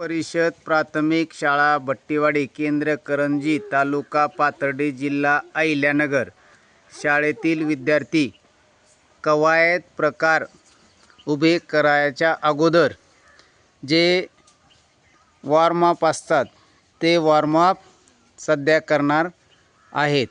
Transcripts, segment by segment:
परिषद प्राथमिक शाळा भट्टीवाडी केंद्र करंजी तालुका पाथर्डी जिल्हा अहिल्यानगर. शाळेतील विद्यार्थी कवायत प्रकार उभे करायच्या अगोदर जे वॉर्मअप असतात ते वॉर्मअप सध्या करणार आहेत.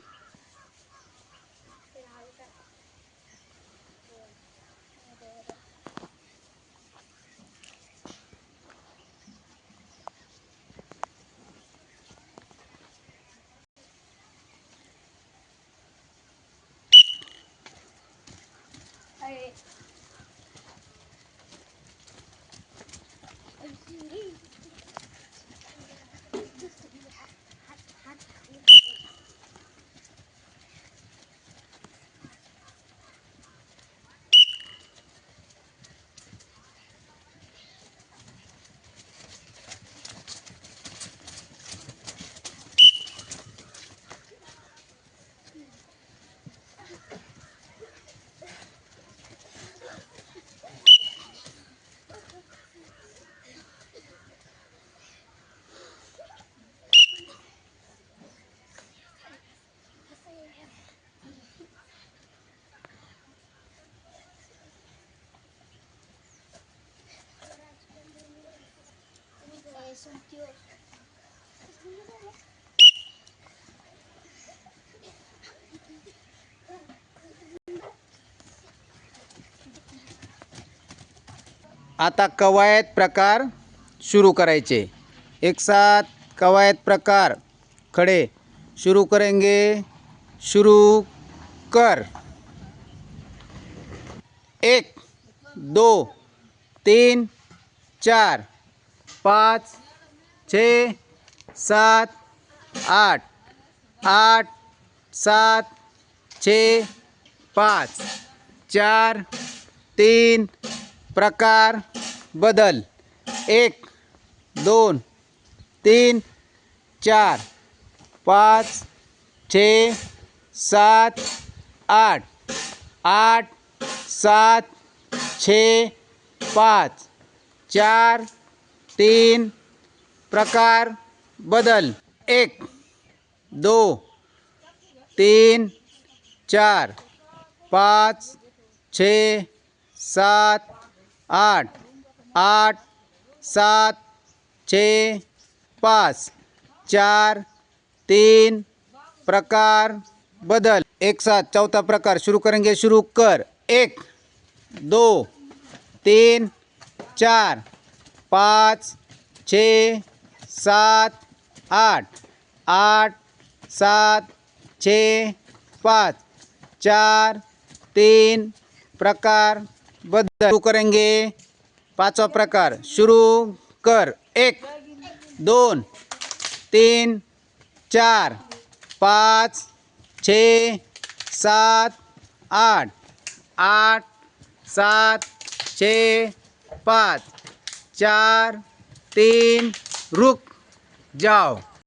आता कवायत प्रकार सुरू करायचे. एक साथ कवायत प्रकार. खड़े शुरू करेंगे शुरू कर. एक दो तीन चार पाँच छ, सात, आठ। आठ, सात, छ, पाच। चार, तीन, प्रकार, बदल। एक, दोन, तीन, चार, पाँच, छ, सात, आठ। आठ, सात, छ, पाच। चार, तीन प्रकार बदल। एक, दो, तीन, चार, पाच, छ, सात, आठ आठ, सात, छ, पाच, चार, तीन, प्रकार बदल। एक साथ चौथा प्रकार शुरू करेंगे, शुरू कर। एक, दो, तीन, चार, पाच, छ सात, आठ। आठ, सात, छ, पाच। चार, तीन। प्रकार बदल। करेंगे। पाचवा प्रकार। शुरू कर। एक, दोन, तीन, चार, पाच, छ, सात, आठ। आठ, सात, छ, पाच। चार, तीन रुक जाओ।